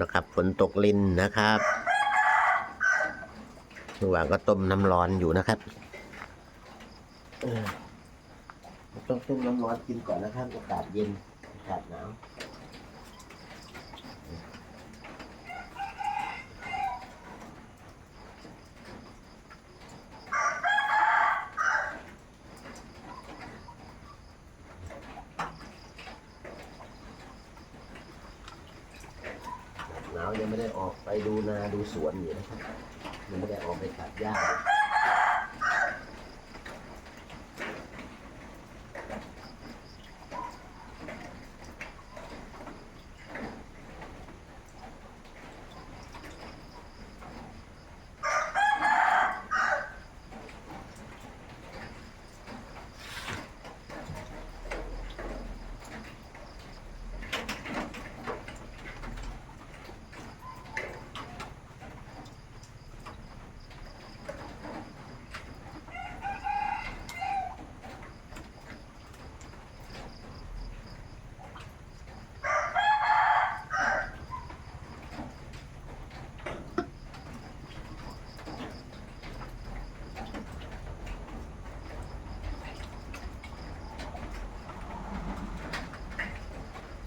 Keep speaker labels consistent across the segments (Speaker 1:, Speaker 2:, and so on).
Speaker 1: นะครับ ฝนตกลินนะครับระหว่างก็ต้มน้ำร้อนอยู่นะครับต้องต้มน้ำร้อนกินก่อนนะครับอากาศเย็นอากาศหนาว หนาวยังไม่ไไปดูนาดูสวนอยู่นะครับยังไม่ได้ออกไปตัดหญ้า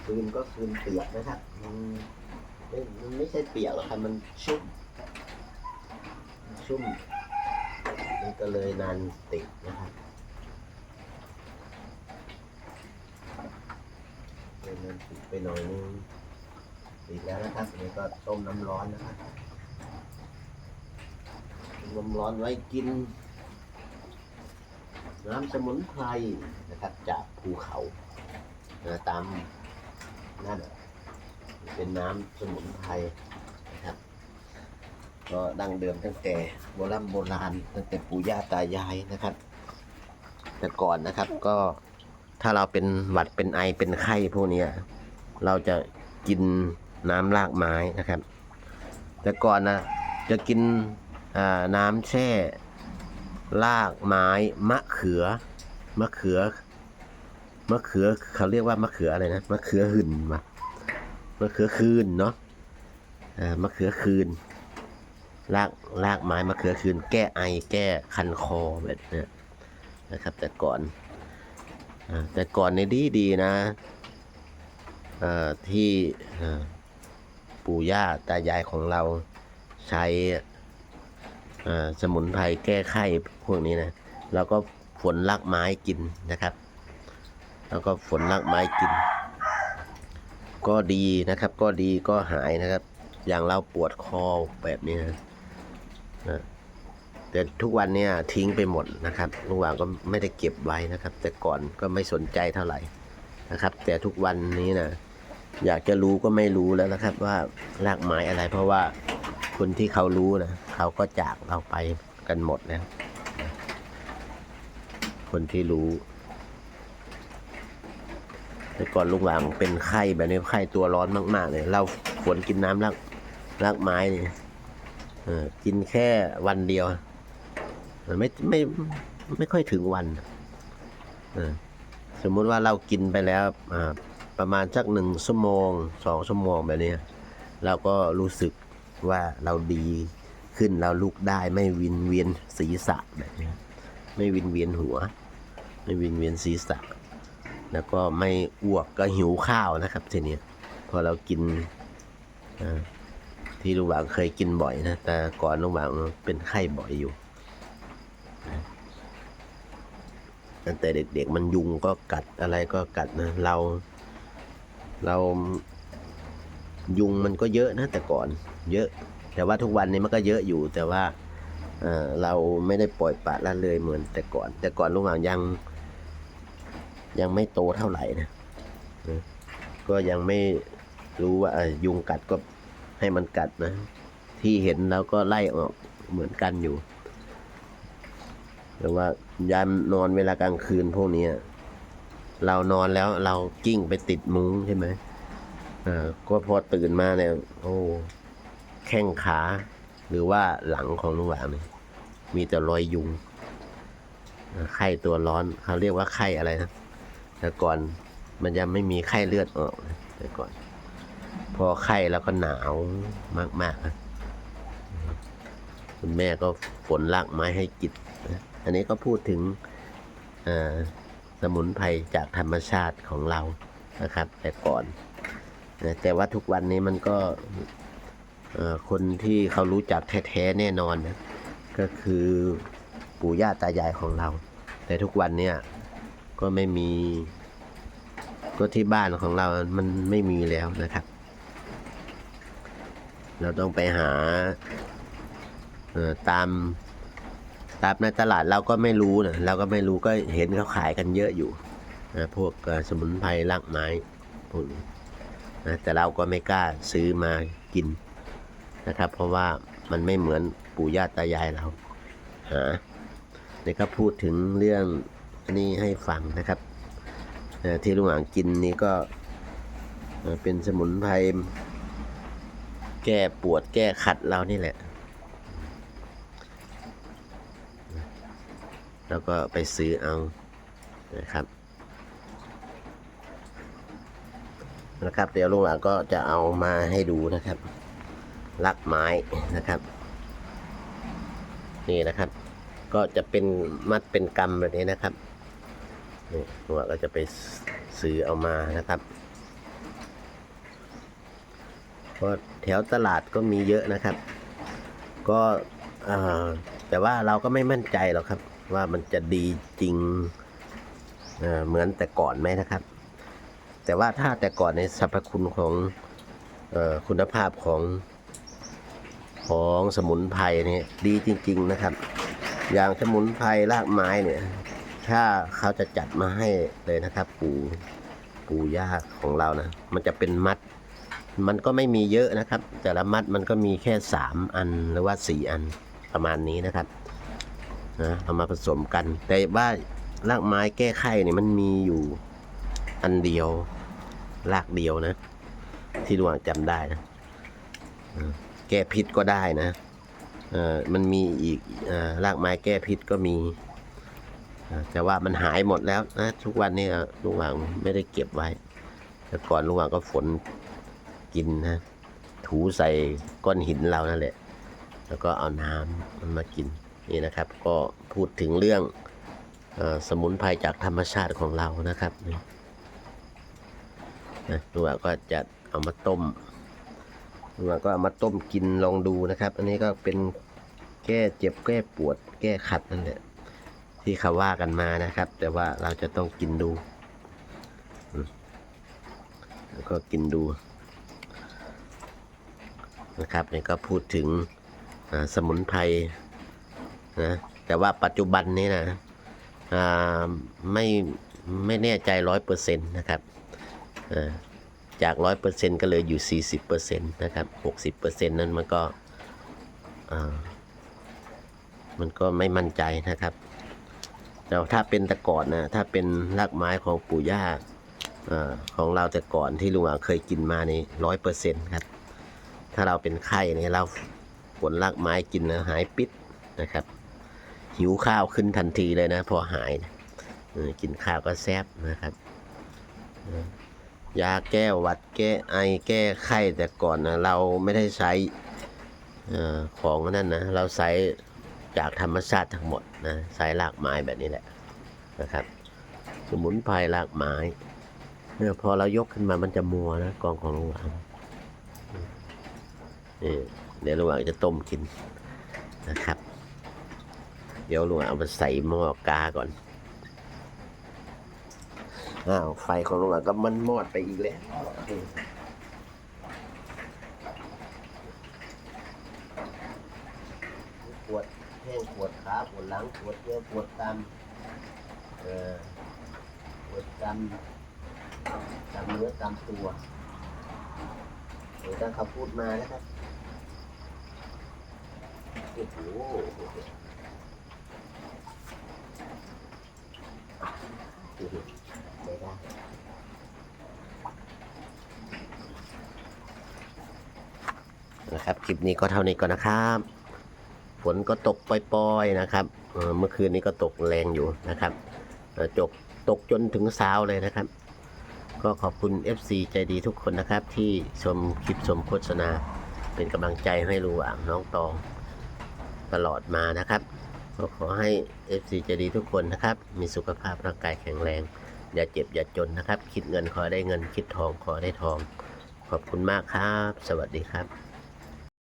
Speaker 1: คืนก็คืนเปียกนะครับมันไม่มันไม่ใช่เปียกหรอกครับมันชุ่ม ชุ่มมันก็เลยนานติดนะครับเลยนานติดไปหน่อยนึงติดแล้วนะครับนนี้ก็ต้มน้ำร้อนนะครับต้มน้ำร้อนไว้กิน น้ำสมุนไพรนะครับจากภูเขาตาม นั่นเป็นน้ำสมุนไพรนะครับก็ดั้งเดิมตั้งแต่โบราณโบราณตั้งแต่ปู่ย่าตายายนะครับ แต่ก่อนนะครับก็ถ้าเราเป็นหวัดเป็นไอเป็นไข้พวกนี้เราจะกินน้ำรากไม้นะครับ แต่ก่อนนะจะกินน้ำแช่รากไม้มะเขือมะเขือ มะเขือเขาเรียกว่ามะเขืออะไรนะมะเขือหื่นมะมะเขือคืนเนาะอ่ามะเขือคืนรากรากไม้มะเขือคืน แก้ไอแก้คันคอแบบเนี้ยนะครับ แต่ก่อนอ่าแต่ก่อนในดีดีนะอ่อที่อ่ปู่ย่าตายายของเราใช้อ่อสมุนไพรแก้ไข้พวกนี้นะเราก็ฝนรากไม้กินนะครับ แล้วก็ฝนรากไม้กิน ก็ดีนะครับ ก็ดีก็หายนะครับ อย่างเราปวดคอแบบนี้นะแต่ทุกวันเนี้ยทิ้งไปหมดนะครับลุงหว่างก็ไม่ได้เก็บไว้นะครับ แต่ก่อนก็ไม่สนใจเท่าไหร่นะครับ แต่ทุกวันนี้นะอยากจะรู้ก็ไม่รู้แล้วนะครับ ว่ารากไม้อะไร เพราะว่าคนที่เขารู้นะเขาก็จากเราไปกันหมดแล้ว คนที่รู้ แต่ก่อนลุงหวางเป็นไข้แบบนี้ไข้ตัวร้อนมากๆเลยเราควรกินน้ำรากรากไม้เนี่เออกินแค่วันเดียวมันไม่ไม่ไม่ค่อยถึงวันสมมุติว่าเรากินไปแล้วอ่าประมาณสักหนึ่งชั่วโมงสองชั่วโมงแบบนี้เราก็รู้สึกว่าเราดีขึ้นเราลุกได้ไม่วินเวียนศีรษะแบบนี้ไม่วินเวียนหัว ไม่วินเวียนศีรษะ แล้วก็ไม่อ้วกก็หิวข้าวนะครับทีนี้พอเรากินที่ลุงหวางเคยกินบ่อยนะ แต่ก่อนลุงหวางเป็นไข้บ่อยอยู่ตั้งแต่เด็กๆมันยุงก็กัดอะไรก็กัดนะเรา เรายุงมันก็เยอะนะแต่ก่อน เยอะ แต่ว่าทุกวันนี้มันก็เยอะอยู่ แต่ว่าเราไม่ได้ปล่อยปละละเลยเหมือนแต่ก่อน แต่ก่อนลุงหวางยัง ยังไม่โตเท่าไหร่นะก็ยังไม่รู้ว่ายุงกัดก็ให้มันกัดนะ ที่เห็นแล้วก็ไล่ออกเหมือนกันอยู่แต่ว่ายามนอนเวลากลางคืนพวกนี้เรานอนแล้วเรากิ้งไปติดมุ้งใช่ไหมอ่าก็พอตื่นมาเนี่ย โอ้แข้งขา หรือว่าหลังของลุงหวางเนี่ยมีแต่รอยยุงไข้ตัวร้อนเขาเรียกว่าไข้อะไรนะ แต่ก่อนมันยังไม่มีไข้เลือดออกแต่ก่อน พอไข้แล้วก็หนาวมากๆนะคุณแม่ก็ฝนลากไม้ให้กินอันนี้ก็พูดถึงสมุนไพรจากธรรมชาติของเรานะครับ แต่ก่อน แต่ว่าทุกวันนี้มันก็คนที่เขารู้จักแท้ๆแน่นอนนะก็คือปู่ย่าตายายของเรา แต่ทุกวันเนี้ย ก็ไม่มี ก็ที่บ้านของเรามันไม่มีแล้วนะครับ เราต้องไปหาตามตามในตลาดเราก็ไม่รู้นะเราก็ไม่รู้ก็เห็นเขาขายกันเยอะอยู่นะพวกสมุนไพรรากไม้พวกนี้นะแต่เราก็ไม่กล้าซื้อมากินนะครับ เพราะว่ามันไม่เหมือนปู่ย่าตายายเราหาเนี่ยก็พูดถึงเรื่อง อันนี้ให้ฟังนะครับที่ลุงอ่างกินนี้ก็เป็นสมุนไพรแก้ปวดแก้ขัดเรานี่แหละ แล้วก็ไปซื้อเอานะครับนะครับ เดี๋ยวลุงหลานก็จะเอามาให้ดูนะครับลักไม้นะครับ นี่นะครับ ก็จะเป็นมัดเป็นกำแบบนี้นะครับ นี่หลาก็จะไปซื้อเอามานะครับก็แถวตลาดก็มีเยอะนะครับ ก็แต่ว่าเราก็ไม่มั่นใจหรอกครับ ว่ามันจะดีจริงเเหมือนแต่ก่อนไหมนะครับ แต่ว่าถ้าแต่ก่อนในสรรพคุณของออคุณภาพของของสมุนไพรเนี่ยดีจริง ๆนะครับ อย่างสมุนไพรรากไม้เนี่ย ถ้าเขาจะจัดมาให้เลยนะครับ ปู่ปู่ย่าของเรานะ มันจะเป็นมัด มันก็ไม่มีเยอะนะครับ แต่ละมัดมันก็มีแค่สามอันหรือว่าสี่อันประมาณนี้นะครับนะเอามาผสมกัน แต่ว่ารากไม้แก้ไข้เนี่ยมันมีอยู่อันเดียวรากเดียวนะ ที่ดวงจำได้นะแก้พิษก็ได้นะเออมันมีอีกรากไม้แก้พิษก็มี แต่ว่ามันหายหมดแล้วนะทุกวันนี้ลุงหวังไม่ได้เก็บไว้ แต่ก่อนลุงหวังก็ฝนกินนะ ถูใส่ก้อนหินเรานั่นแหละ แล้วก็เอาน้ำมันมากินนี่นะครับ ก็พูดถึงเรื่องอสมุนไพรจากธรรมชาติของเรานะครับนะลุงอะก็จะเอามาต้มลุงอะก็เอามาต้มกินลองดูนะครับ อันนี้ก็เป็นแก้เจ็บแก้ปวดแก้ขัดนั่นแหละ ที่เขาว่ากันมานะครับ แต่ว่าเราจะต้องกินดูแล้วก็กินดูนะครับนี่ก็พูดถึงสมุนไพรนะแต่ว่าปัจจุบันนี้นะไม่ไม่แน่ใจร้อยเปอร์เซ็นต์นะครับจากร้อยเปอร์เซ็นต์ก็เลยอยู่สี่สิบเปอร์เซ็นต์นะครับหกสิบเปอร์เซ็นต์นั้นมันก็มันก็ไม่มั่นใจนะครับ แต่ถ้าเป็นต่ก่อนนะถ้าเป็นรากไม้ของปู่ย่าอของเราแต่ก่อนที่ลุงอะเคยกินมานี่ร้อยเปอร์เซ็นต์ครับ ถ้าเราเป็นไข้เนี่ยเราผลรากไม้กินนะหายปิดนะครับ หิวข้าวขึ้นทันทีเลยนะ พอหายนะกินข้าวก็แซ่บนะครับยาแก้หวัดแก้ไอแก้ไข้แต่ก่อนนะเราไม่ได้ใช้อของนั่นนะ เราใช้จากธรรมชาติทั้งหมด นะใช้รากไม้แบบนี้แหละนะครับ สมุนไพรรากไม้เนี่ยพอเรายกขึ้นมามันจะมัวนะกองของโรงหลานนี่เดี๋ยวลุงอ่างจะต้มกินนะครับ เดี๋ยวลุงเอามาใส่หม้อกาก่อนอ้าวไฟของลุงอ่างก็มันมอดไปอีกแล้วปวด ข้งปวดขาปวดหลังปวดเอวปวดตามเอ่อปวดตามตามเนื้อตามตัวเดี๋ยวถ้าเขาพูดมานะครับโอ้โหไม่ได้นะครับ คลิปนี้ก็เท่านี้ก่อนนะครับ ฝนก็ตกปล่อยๆนะครับเมื่อคืนนี้ก็ตกแรงอยู่นะครับจกตกจนถึงเช้าเลยนะครับ ก็ขอบคุณ FC ใจดีทุกคนนะครับ ที่ชมคลิปชมโฆษณา เป็นกำลังใจให้ลุงหว่างน้องตองตลอดมานะครับก็ขอให้ FC ใจดีทุกคนนะครับ มีสุขภาพร่างกายแข็งแรง อย่าเจ็บอย่าจนนะครับ คิดเงินขอได้เงินคิดทองขอได้ทอง ขอบคุณมากครับ สวัสดีครับ